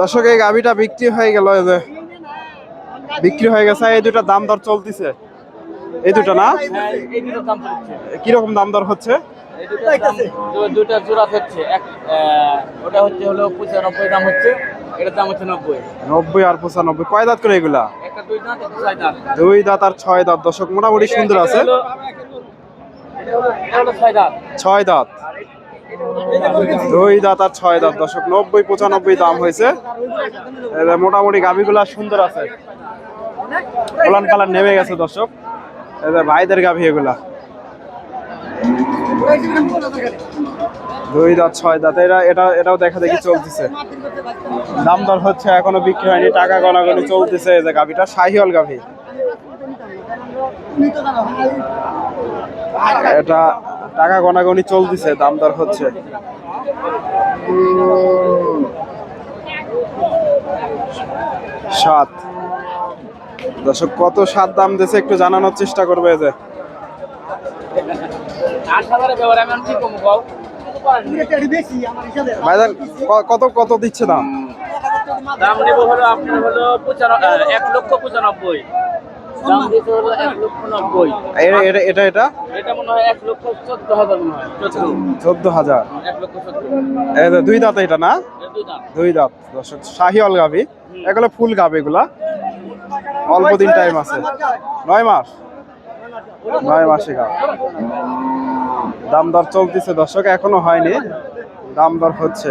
দর্শক এই গাভিটা বিক্রি হয়ে গেল এই যে বিক্রি হয়ে গেছে। এই দুটা দাম দর চলতেছে। এই দুটো না? এই দুটো দাম চলছে কীরকম দাম দর হচ্ছে? দুটা জোড়া হচ্ছে। এক ওটা হচ্ছে হলো পঁচানব্বই দাম হচ্ছে। এটার দাম হচ্ছে নব্বই। নব্বই আর পঁচানব্বই। কয় দাঁত করে এগুলা? একটা দুই দাঁত আর ছয় দাঁত। দর্শক মোটামুটি সুন্দর আছে। ছয় দাঁত। দুই দাঁত আর ছয় দাঁত, দর্শক, নব্বই, পঁচানব্বই দাম হয়েছে। মোটামুটি গাভিগুলা সুন্দর আছে। কলান কালার নেমে গেছে, দর্শক। ভাইদের গাভি এগুলা। দুই দাঁত, ছয় দাঁত, এরা এটা এটাও দেখা দেখি চলতেছে। দাম দর হচ্ছে, এখনও বিক্রি হয়নি, টাকা গনাগনি চলতেছে এই যে গাভিটা, শাহিওয়াল গাভি। এটা টাকা গনাগনি চলতেছে, দাম দর হচ্ছে। সাত। দর্শক, কত সাত দাম দিয়েছে একটু জানানোর চেষ্টা করবে যে। কত কত দিচ্ছে দাম? দাম নেব হলো আপনার হলো এক লক্ষ পঁচানব্বই। দাম দিতে হলো এক লক্ষ নব্বই। এটা এটা এটা এটা? মনে হয় এক লক্ষ চোদ্দ হাজার মনে হয় চোদ্দ। চোদ্দ হাজার? এক লক্ষ চোদ্দ। দুই দাঁত এটা না? দুই দাঁত। দর্শক গাভি। এগুলো ফুল এগুলা। অল্প দিন টাইম আছে। নয় মাস? নয় মাসে গাভ। দাম দর চলতেছে দর্শক এখনও হয়নি। দাম দর হচ্ছে।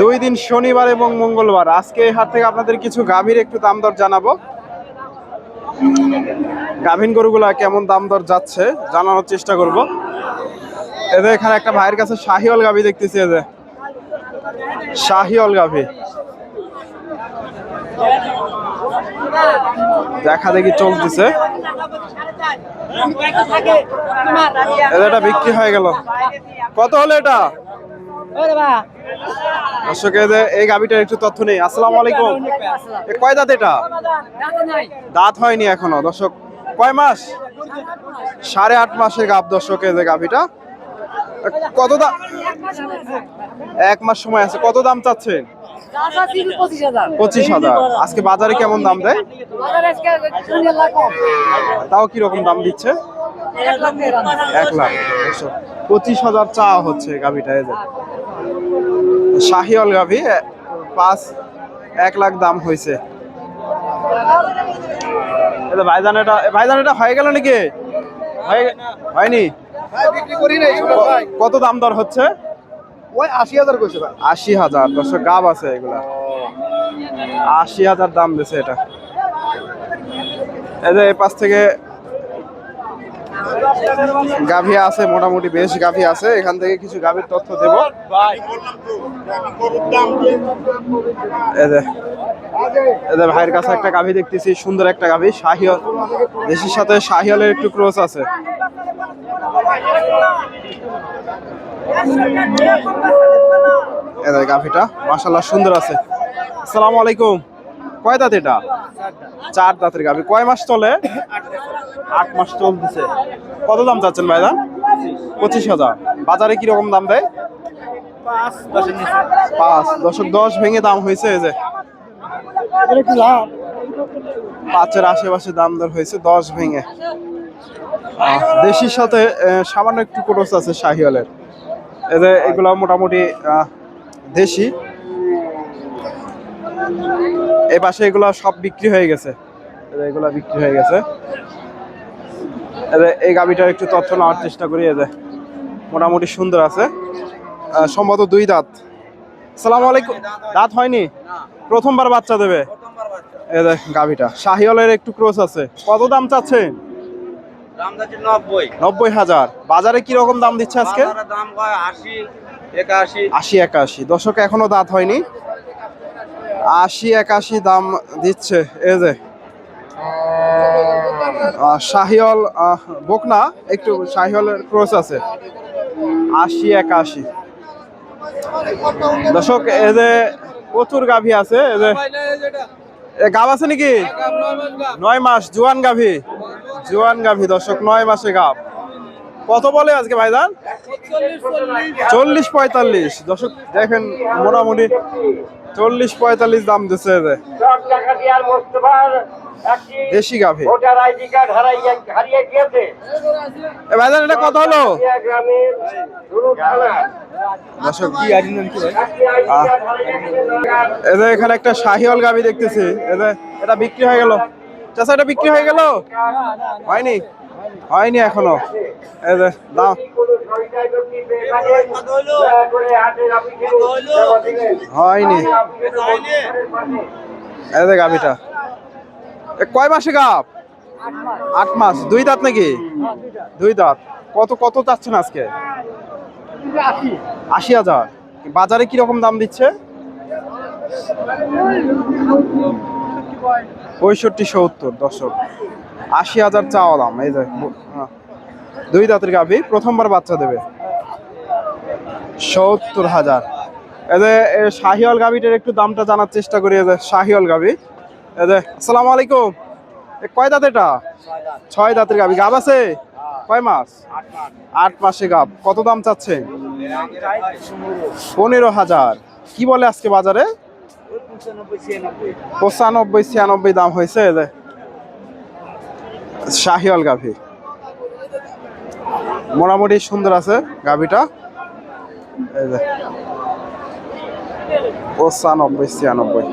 দুই দিন শনিবার এবং মঙ্গলবার। আজকে এই হাট থেকে আপনাদের কিছু গাভীর একটু দাম দর জানাব। গাভীন গরুগুলা কেমন দাম দর যাচ্ছে জানানোর চেষ্টা করব। এদের এখানে একটা ভাইয়ের কাছে শাহিওয়াল গাভী দেখতেছি এদের শাহিওয়াল গাভী। দেখা দেখি চলতেছে এটা বিক্রি হয়ে গেল। কত হলো এটা? এদের এই একটু তথ্য নেই। আসসালামু আলাইকুম। কয় দাঁত এটা? দাঁত হয়নি দর্শক, কয় মাস? সাড়ে আট মাসের যে কত দাম এক মাস সময় আছে। কত দাম চাচ্ছেন? পঁচিশ হাজার। আজকে বাজারে কেমন দাম দেয়? তাও কি রকম দাম দিচ্ছে? এক লাখ। পঁচিশ হাজার চা হচ্ছে গাভিটা যে। শাহিওয়াল গাভি পাঁচ এক লাখ দাম হয়েছে ভাইজান এটা এ ভাইজান এটা হয়ে গেল নাকি? হয়ে হয়নি? কত দাম দর হচ্ছে? ওই আশি হাজার কইছে ভাই। আশি হাজার গাব আছে এগুলা। আশি হাজার দাম দিছে এটা। এই যে এই পাশ থেকে গাভী আছে, মোটামুটি বেশ গাভী আছে। এখান থেকে কিছু গাভীর তথ্য দেব। যে ভাইয়ের কাছে একটা গাভী দেখতেছি, সুন্দর একটা গাভী শাহিয়াল দেশের সাথে শাহিয়ালের একটু ক্রোস আছে। যে গাভীটা মাশাল্লাহ সুন্দর আছে। আসসালামু আলাইকুম। কয় দাঁত এটা? চার দাঁতের গাভী। কয় মাস চলে? আট মাস চলতেছে। কত দাম চাচ্ছেন ভাইদান পঁচিশ হাজার। বাজারে কি রকম দাম দেয়? পাঁচ দশক দশ ভেঙে দাম হয়েছে এই যে। পাঁচের আশেপাশে দাম দর হয়েছে দশ ভেঙে। দেশির সাথে সামান্য একটু ক্রোস আছে শাহিওয়ালের। এদের এগুলো মোটামুটি দেশি। এ পাশে এগুলো সব বিক্রি হয়ে গেছে। এগুলো বিক্রি হয়ে গেছে। এই গাবিটার একটু তথ্য নেওয়ার চেষ্টা করি এদের মোটামুটি সুন্দর আছে। সম্ভবত দুই দাঁত। সালাম আলাইকুম। দাঁত হয়নি? প্রথমবার বাচ্চা দেবে। এদের গাবিটা শাহিওয়ালের একটু ক্রোস আছে। কত দাম চাচ্ছেন নব্বই। হাজার। বাজারে কি রকম দাম দিচ্ছে আজকে? আশি একাশি। দর্শক এখনও দাঁত হয়নি। আশি একাশি দাম দিচ্ছে, এই যে। শাহিওল বকনা, একটু শাহিওলের ক্রস আছে। আশি একাশি। দর্শক, এই যে প্রচুর গাভী আছে, এই যে এ, গাভ আছে নাকি? নয় মাস, জুয়ান গাভী। জুয়ান গাভী, দর্শক, নয় মাসে গাভ। কত বলে আজকে ভাইজান? চল্লিশ পঁয়তাল্লিশ। দর্শক, দেখেন, মোটামুটি চল্লিশ পঁয়তাল্লিশ দাম দিচ্ছে দেশি গাভী। এ ভাইজান এটা কত হলো? এদের এখানে একটা শাহিওয়াল গাভী দেখতেছি। এদের এটা বিক্রি হয়ে গেল। চাষা এটা বিক্রি হয়ে গেল? হয়নি? হয়নি এখনও। এদের দাম হয়নি। গাভীটা। কয় মাসে গাভ আট মাস। দুই দাঁত নাকি? দুই দাঁত। কত কত চাচ্ছেন আজকে? আশি হাজার। বাজারে কি রকম দাম দিচ্ছে? পঁয়ষট্টি, সত্তর দশক আশি হাজার চাওয়া দাম। এই যে হ্যাঁ। দুই দাঁতের গাভী, প্রথমবার বাচ্চা দেবে। সত্তর হাজার। এদের শাহিওয়াল গাভীটার একটু দামটা জানার চেষ্টা করি এদের শাহিওয়াল গাভী। এদের আসসালামু আলাইকুম। কয় দাঁত এটা? ছয় দাঁতের গাভী। গাভ আছে? কয় মাস? আট মাসে গাভ। কত দাম চাচ্ছে পনেরো হাজার। কি বলে আজকে বাজারে? পঁচানব্বই, ছিয়ানব্বই দাম হয়েছে এদের শাহিওয়াল গাভী। মোটামুটি সুন্দর আছে গাভীটা। পঁচানব্বই, ছিয়ানব্বই।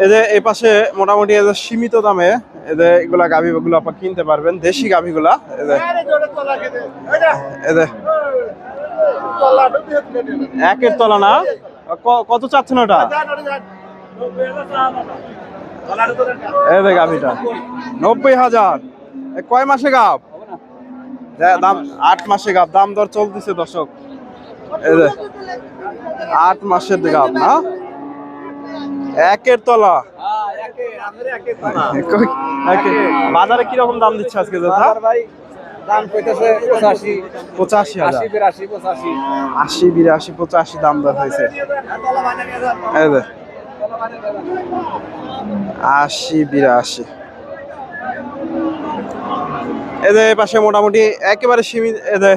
এই যে এই মোটামুটি এদের সীমিত দামে এদের এগুলা গাভী গুলো আপনার কিনতে পারবেন, দেশি গাভীগুলা। এদের এদের একের তলা না? কত চাচ্ছেন ওটা? এই যে গাভীটা। নব্বই হাজার। এ কয় মাসে গাভ দে- দাম আট মাসে গাভ দাম দর চলতেছে দর্শক। আট মাসের গাভ না? একের তলা। বাজারে কীরকম দাম দিচ্ছে আজকে দাদা দাম কইতেছে পঁচাশি। পঁচাশি হাজার। বিরাশি পঁচাশি। আশি বিরাশি পঁচাশি দাম দর হয়েছে। আশি বিরাশি। এদের পাশে মোটামুটি একেবারে সীমিত এদের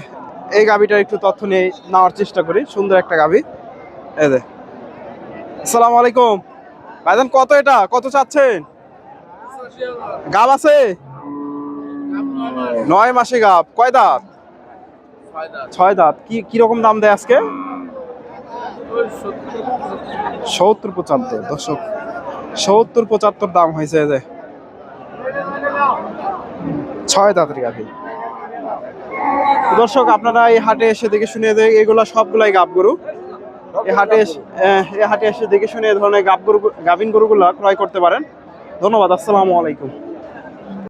এই গাবিটার একটু তথ্য নিয়ে নেওয়ার চেষ্টা করি সুন্দর একটা গাবি এদের আসসালামু আলাইকুম। ভাইজান কত এটা? কত চাচ্ছেন? গাব আছে? নয় মাসে গাব। কয় দাঁত? ছয় দাঁত। কি কীরকম দাম দেয় আজকে? সত্তর পঁচাত্তর। দর্শক সত্তর পঁচাত্তর দাম হয়েছে এদের ছয় তাড়াতাড়ি আগে দর্শক, আপনারা এই হাটে এসে দেখে শুনে এগুলো সবগুলাই গাব গরু এই হাটে এই হাটে এসে দেখে শুনে এই ধরনের গাব গরু গাভিন গরুগুলা ক্রয় করতে পারেন। ধন্যবাদ, আসসালামু আলাইকুম।